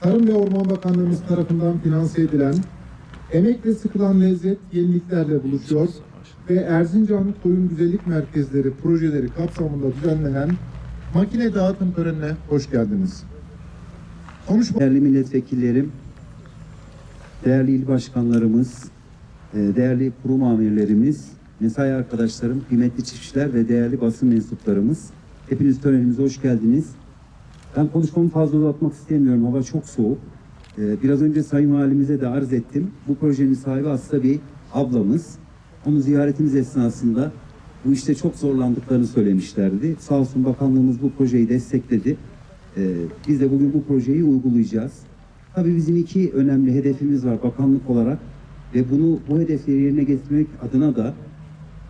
Tarım ve Orman Bakanlığımız tarafından finanse edilen Emekle Sıkılan Lezzet yeniliklerle buluşuyor ve Erzincan Koyun Güzellik Merkezleri projeleri kapsamında düzenlenen makine dağıtım törenine hoş geldiniz. Konuşma Değerli milletvekillerim, değerli il başkanlarımız, e, değerli kurum amirlerimiz, mesai arkadaşlarım, kıymetli çiftçiler ve değerli basın mensuplarımız. Hepiniz törenimize hoş geldiniz. Ben konuşmamı fazla uzatmak istemiyorum. Hava çok soğuk. E, Biraz önce Sayın Valimize de arz ettim. Bu projenin sahibi aslında bir ablamız. Onu ziyaretimiz esnasında bu işte çok zorlandıklarını söylemişlerdi. Sağ olsun bakanlığımız bu projeyi destekledi. Ee, biz de bugün bu projeyi uygulayacağız. Tabii bizim iki önemli hedefimiz var bakanlık olarak ve bunu bu hedefleri yerine getirmek adına da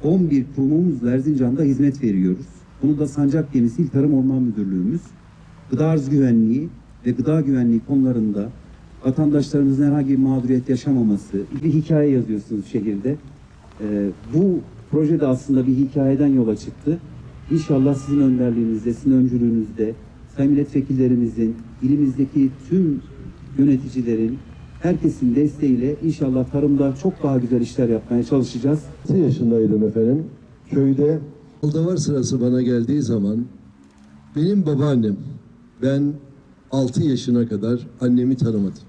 11 kurumumuzla Erzincan'da hizmet veriyoruz. Bunu da Sancak Gemisi İl Tarım Orman Müdürlüğümüz gıda arz güvenliği ve gıda güvenliği konularında vatandaşlarımızın herhangi bir mağduriyet yaşamaması bir hikaye yazıyorsunuz şehirde. Ee, bu projede aslında bir hikayeden yola çıktı. İnşallah sizin önderliğinizde, sizin öncülüğünüzde, sayın milletvekillerimizin, ilimizdeki tüm yöneticilerin, herkesin desteğiyle inşallah tarımda çok daha güzel işler yapmaya çalışacağız. 6 yaşındaydım efendim. Köyde Aldavar sırası bana geldiği zaman benim babaannem ben 6 yaşına kadar annemi tanımadım.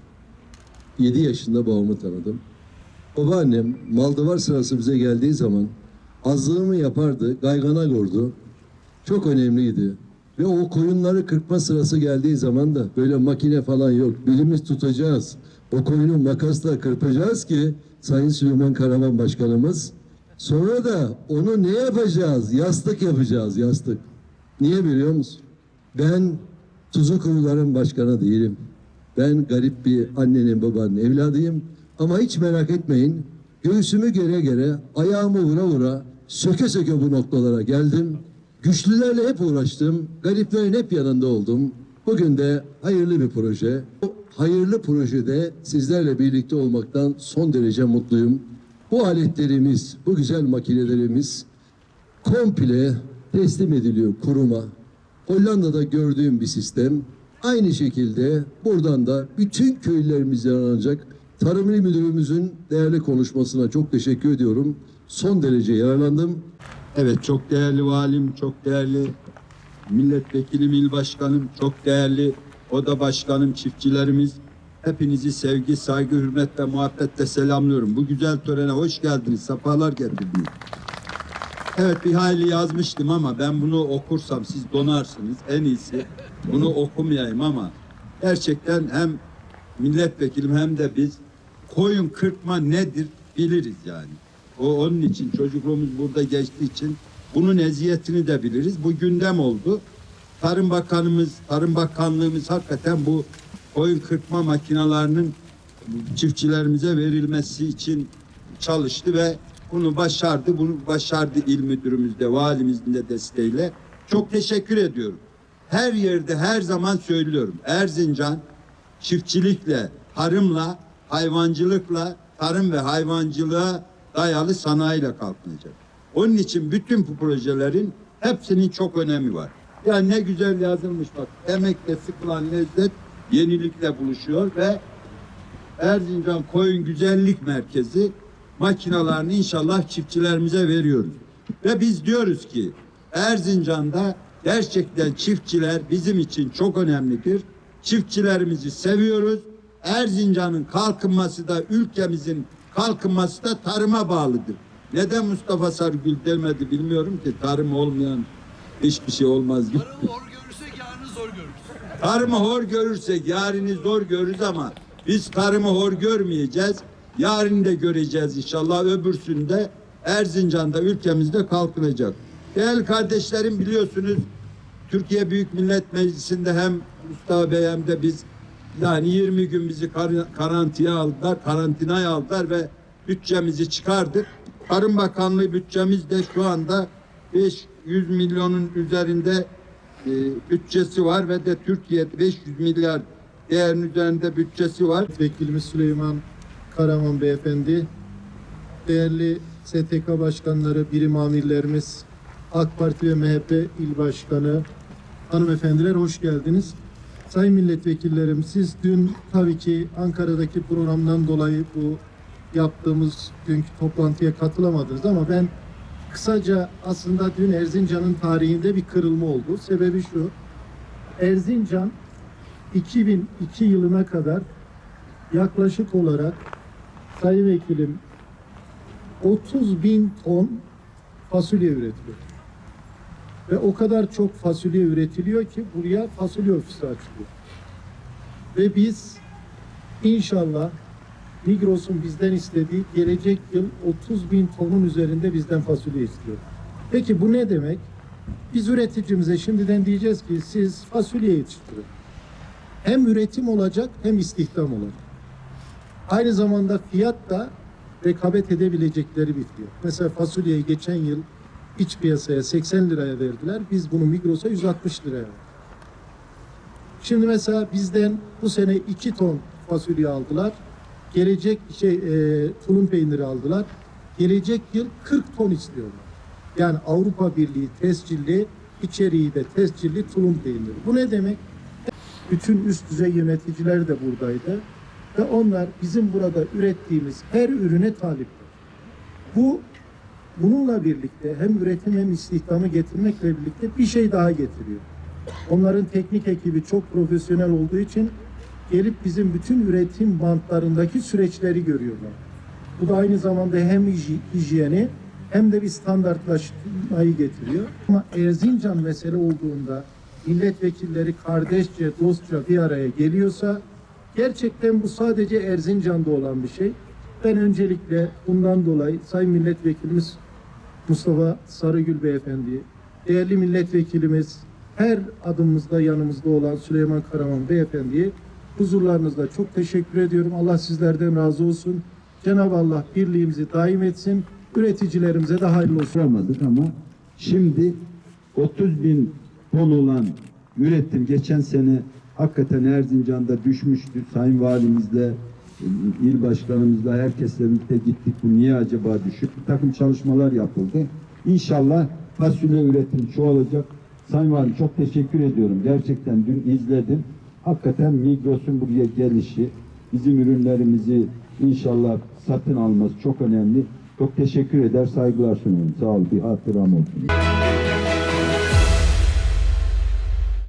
7 yaşında babamı tanıdım. Babaannem maldavar sırası bize geldiği zaman azlığımı yapardı, gaygana gordu. Çok önemliydi. Ve o koyunları kırpma sırası geldiği zaman da böyle makine falan yok. Bilimiz tutacağız. O koyunu makasla kırpacağız ki Sayın Süleyman Karaman Başkanımız sonra da onu ne yapacağız? Yastık yapacağız, yastık. Niye biliyor musun? Ben Tuzu Kuyuların Başkanı değilim. Ben garip bir annenin babanın evladıyım. Ama hiç merak etmeyin. Göğsümü gere gere, ayağımı vura vura, söke söke bu noktalara geldim. Güçlülerle hep uğraştım. Gariplerin hep yanında oldum. Bugün de hayırlı bir proje. Bu hayırlı projede sizlerle birlikte olmaktan son derece mutluyum. Bu aletlerimiz, bu güzel makinelerimiz komple teslim ediliyor kuruma. Hollanda'da gördüğüm bir sistem. Aynı şekilde buradan da bütün köylülerimizden alınacak Tarım İl Müdürümüzün değerli konuşmasına çok teşekkür ediyorum. Son derece yararlandım. Evet çok değerli valim, çok değerli milletvekilim, il başkanım, çok değerli oda başkanım, çiftçilerimiz. Hepinizi sevgi, saygı, hürmet ve muhabbetle selamlıyorum. Bu güzel törene hoş geldiniz, sefalar getirdiniz. Evet bir hayli yazmıştım ama ben bunu okursam siz donarsınız. En iyisi bunu okumayayım ama gerçekten hem milletvekilim hem de biz koyun kırpma nedir biliriz yani. O onun için çocukluğumuz burada geçtiği için bunun eziyetini de biliriz. Bu gündem oldu. Tarım Bakanımız, Tarım Bakanlığımız hakikaten bu koyun kırpma makinalarının çiftçilerimize verilmesi için çalıştı ve bunu başardı. Bunu başardı il müdürümüz de, valimizin de desteğiyle. Çok teşekkür ediyorum. Her yerde her zaman söylüyorum. Erzincan çiftçilikle, tarımla, hayvancılıkla, tarım ve hayvancılığa dayalı sanayiyle kalkınacak. Onun için bütün bu projelerin hepsinin çok önemi var. Ya ne güzel yazılmış bak. Emekle sıkılan lezzet yenilikle buluşuyor ve Erzincan Koyun Güzellik Merkezi makinalarını inşallah çiftçilerimize veriyoruz. Ve biz diyoruz ki Erzincan'da gerçekten çiftçiler bizim için çok önemlidir. Çiftçilerimizi seviyoruz. Erzincan'ın kalkınması da ülkemizin kalkınması da tarıma bağlıdır. Neden Mustafa Sarıgül demedi bilmiyorum ki tarım olmayan hiçbir şey olmaz. Tarımı hor görürsek yarını zor görürüz. Tarımı hor görürsek yarını zor görürüz ama biz tarımı hor görmeyeceğiz. Yarın da göreceğiz inşallah. Öbürsünde Erzincan'da ülkemizde kalkınacak. Değerli kardeşlerim biliyorsunuz Türkiye Büyük Millet Meclisi'nde hem Mustafa Bey hem de biz yani 20 gün bizi kar- karantinaya aldılar, karantinaya aldılar ve bütçemizi çıkardık. Tarım Bakanlığı bütçemiz de şu anda 500 milyonun üzerinde e, bütçesi var ve de Türkiye 500 milyar değerinin üzerinde bütçesi var. Vekilimiz Süleyman Karaman Beyefendi, değerli STK başkanları, birim amirlerimiz, AK Parti ve MHP il başkanı, hanımefendiler hoş geldiniz. Sayın milletvekillerim, siz dün tabii ki Ankara'daki programdan dolayı bu yaptığımız dünkü toplantıya katılamadınız ama ben kısaca aslında dün Erzincan'ın tarihinde bir kırılma oldu. Sebebi şu, Erzincan 2002 yılına kadar yaklaşık olarak Sayın Vekilim 30 bin ton fasulye üretiyor. Ve o kadar çok fasulye üretiliyor ki buraya fasulye ofisi açılıyor. Ve biz inşallah Migros'un bizden istediği gelecek yıl 30 bin tonun üzerinde bizden fasulye istiyor. Peki bu ne demek? Biz üreticimize şimdiden diyeceğiz ki siz fasulye yetiştirin. Hem üretim olacak hem istihdam olacak. Aynı zamanda fiyat da rekabet edebilecekleri bir fiyat. Mesela fasulyeyi geçen yıl iç piyasaya 80 liraya verdiler. Biz bunu Migros'a 160 liraya verdik. Şimdi mesela bizden bu sene 2 ton fasulye aldılar. Gelecek şey e, tulum peyniri aldılar. Gelecek yıl 40 ton istiyorlar. Yani Avrupa Birliği tescilli, içeriği de tescilli tulum peyniri. Bu ne demek? Bütün üst düzey yöneticiler de buradaydı. Ve onlar bizim burada ürettiğimiz her ürüne talipler. Bu bununla birlikte hem üretim hem istihdamı getirmekle birlikte bir şey daha getiriyor. Onların teknik ekibi çok profesyonel olduğu için gelip bizim bütün üretim bantlarındaki süreçleri görüyorlar. Bu da aynı zamanda hem hijyeni hem de bir standartlaşmayı getiriyor. Ama Erzincan mesele olduğunda milletvekilleri kardeşçe, dostça bir araya geliyorsa gerçekten bu sadece Erzincan'da olan bir şey. Ben öncelikle bundan dolayı Sayın Milletvekilimiz Mustafa Sarıgül Beyefendi, değerli milletvekilimiz, her adımımızda yanımızda olan Süleyman Karaman Beyefendi'ye huzurlarınızda çok teşekkür ediyorum. Allah sizlerden razı olsun. Cenab-ı Allah birliğimizi daim etsin. Üreticilerimize de hayırlı olsun. Yapamadık ama şimdi 30 bin ton olan üretim geçen sene hakikaten Erzincan'da düşmüştü. Sayın Valimizle, il başkanımızla herkesle birlikte gittik. Bu niye acaba düşük? Bir takım çalışmalar yapıldı. İnşallah fasulye üretimi çoğalacak. Sayın Valim çok teşekkür ediyorum. Gerçekten dün izledim. Hakikaten Migros'un buraya gelişi, bizim ürünlerimizi inşallah satın alması çok önemli. Çok teşekkür eder, saygılar sunuyorum. Sağ ol, bir hatıram olsun.